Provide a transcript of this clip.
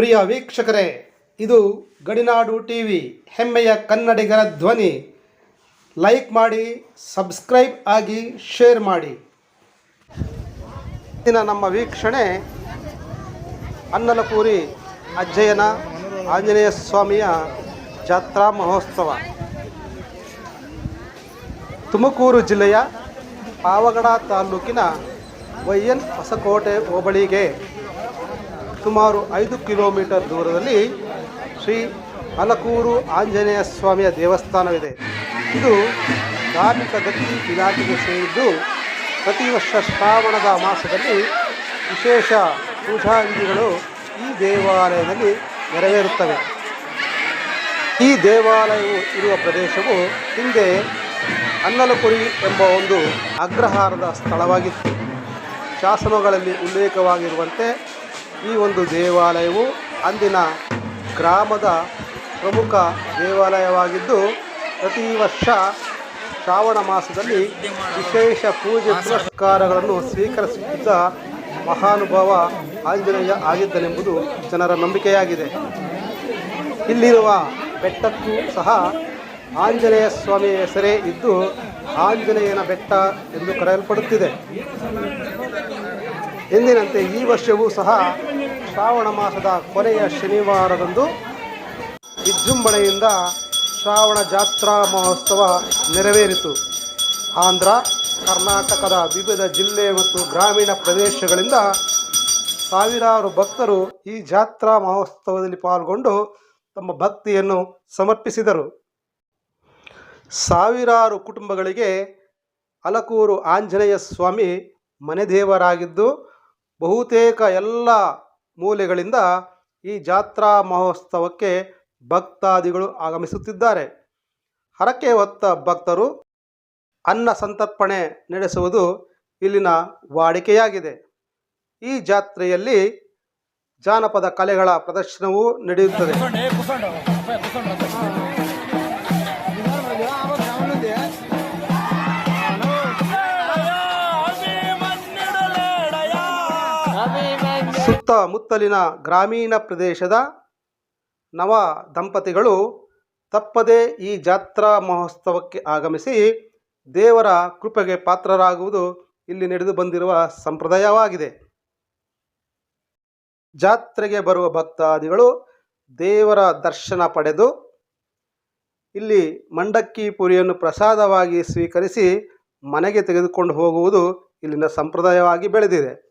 ಪ್ರಿಯ ವೀಕ್ಷಕರೇ, ಇದು ಗಡಿನಾಡು T V ಹೆಮ್ಮೆಯ ಕನ್ನಡಿಗರ ಧ್ವನಿ. ಲೈಕ್ ಮಾಡಿ ಸಬ್ಸ್ಕ್ರೈಬ್ ಆಗಿ ಶೇರ್ ಮಾಡಿ. ಇಂದಿನ ನಮ್ಮ ವೀಕ್ಷಣೆ ಅನ್ನಲಪೂರಿ ಅಜ್ಜಯನ ಆಂಜನೇಯ ಸ್ವಾಮಿಯ ಜಾತ್ರಾ ಮಹೋತ್ಸವ. ತುಮಕೂರು ಜಿಲ್ಲೆಯ ಪಾವಗಡ ತಾಲೂಕಿನ ವೈ ಎನ್ ಹೊಸಕೋಟೆ ಹೋಬಳಿಗೆ ಸುಮಾರು ಐದು ಕಿಲೋಮೀಟರ್ ದೂರದಲ್ಲಿ ಶ್ರೀ ಅಲಕೂರು ಆಂಜನೇಯ ಸ್ವಾಮಿಯ ದೇವಸ್ಥಾನವಿದೆ. ಇದು ಧಾರ್ಮಿಕ ಗತಿ ಇಲಾಖೆಗೆ ಸೇರಿದ್ದು ಪ್ರತಿ ವರ್ಷ ಶ್ರಾವಣದ ಮಾಸದಲ್ಲಿ ವಿಶೇಷ ಪೂಜಾ ವಿಧಿಗಳು ಈ ದೇವಾಲಯದಲ್ಲಿ ನೆರವೇರುತ್ತವೆ. ಈ ದೇವಾಲಯವು ಇರುವ ಪ್ರದೇಶವು ಹಿಂದೆ ಅನ್ನಲಪುರಿ ಎಂಬ ಒಂದು ಅಗ್ರಹಾರದ ಸ್ಥಳವಾಗಿತ್ತು. ಶಾಸನಗಳಲ್ಲಿ ಉಲ್ಲೇಖವಾಗಿರುವಂತೆ ಈ ಒಂದು ದೇವಾಲಯವು ಅಂದಿನ ಗ್ರಾಮದ ಪ್ರಮುಖ ದೇವಾಲಯವಾಗಿದ್ದು, ಪ್ರತಿ ವರ್ಷ ಶ್ರಾವಣ ಮಾಸದಲ್ಲಿ ವಿಶೇಷ ಪೂಜೆ ಪುರಸ್ಕಾರಗಳನ್ನು ಸ್ವೀಕರಿಸುತ್ತಿದ್ದ ಮಹಾನುಭಾವ ಆಂಜನೇಯ ಆಗಿದ್ದನೆಂಬುದು ಜನರ ನಂಬಿಕೆಯಾಗಿದೆ. ಇಲ್ಲಿರುವ ಬೆಟ್ಟಕ್ಕೂ ಸಹ ಆಂಜನೇಯ ಸ್ವಾಮಿಯ ಹೆಸರೇ ಇದ್ದು, ಆಂಜನೇಯನ ಬೆಟ್ಟ ಎಂದು ಕರೆಯಲ್ಪಡುತ್ತಿದೆ. ಎಂದಿನಂತೆ ಈ ವರ್ಷವೂ ಸಹ ಶ್ರಾವಣ ಮಾಸದ ಕೊನೆಯ ಶನಿವಾರದಂದು ವಿಜೃಂಭಣೆಯಿಂದ ಶ್ರಾವಣ ಜಾತ್ರಾ ಮಹೋತ್ಸವ ನೆರವೇರಿತು. ಆಂಧ್ರ, ಕರ್ನಾಟಕದ ವಿವಿಧ ಜಿಲ್ಲೆ ಮತ್ತು ಗ್ರಾಮೀಣ ಪ್ರದೇಶಗಳಿಂದ ಸಾವಿರಾರು ಭಕ್ತರು ಈ ಜಾತ್ರಾ ಮಹೋತ್ಸವದಲ್ಲಿ ಪಾಲ್ಗೊಂಡು ತಮ್ಮ ಭಕ್ತಿಯನ್ನು ಸಮರ್ಪಿಸಿದರು. ಸಾವಿರಾರು ಕುಟುಂಬಗಳಿಗೆ ಅಲಕೂರು ಆಂಜನೇಯ ಸ್ವಾಮಿ ಮನೆದೇವರಾಗಿದ್ದು ಬಹುತೇಕ ಎಲ್ಲ ಮೂಲೆಗಳಿಂದ ಈ ಜಾತ್ರಾ ಮಹೋತ್ಸವಕ್ಕೆ ಭಕ್ತಾದಿಗಳು ಆಗಮಿಸುತ್ತಿದ್ದಾರೆ. ಹರಕೆ ಹೊತ್ತ ಭಕ್ತರು ಅನ್ನ ಸಂತರ್ಪಣೆ ನಡೆಸುವುದು ಇಲ್ಲಿನ ವಾಡಿಕೆಯಾಗಿದೆ. ಈ ಜಾತ್ರೆಯಲ್ಲಿ ಜಾನಪದ ಕಲೆಗಳ ಪ್ರದರ್ಶನವೂ ನಡೆಯುತ್ತದೆ. ಸುತ್ತಮುತ್ತಲಿನ ಗ್ರಾಮೀಣ ಪ್ರದೇಶದ ನವ ದಂಪತಿಗಳು ತಪ್ಪದೇ ಈ ಜಾತ್ರಾ ಮಹೋತ್ಸವಕ್ಕೆ ಆಗಮಿಸಿ ದೇವರ ಕೃಪೆಗೆ ಪಾತ್ರರಾಗುವುದು ಇಲ್ಲಿ ನಡೆದು ಬಂದಿರುವ ಸಂಪ್ರದಾಯವಾಗಿದೆ. ಜಾತ್ರೆಗೆ ಬರುವ ಭಕ್ತಾದಿಗಳು ದೇವರ ದರ್ಶನ ಪಡೆದು ಇಲ್ಲಿ ಮಂಡಕ್ಕಿ ಪುರಿಯನ್ನು ಪ್ರಸಾದವಾಗಿ ಸ್ವೀಕರಿಸಿ ಮನೆಗೆ ತೆಗೆದುಕೊಂಡು ಹೋಗುವುದು ಇಲ್ಲಿನ ಸಂಪ್ರದಾಯವಾಗಿ ಬೆಳೆದಿದೆ.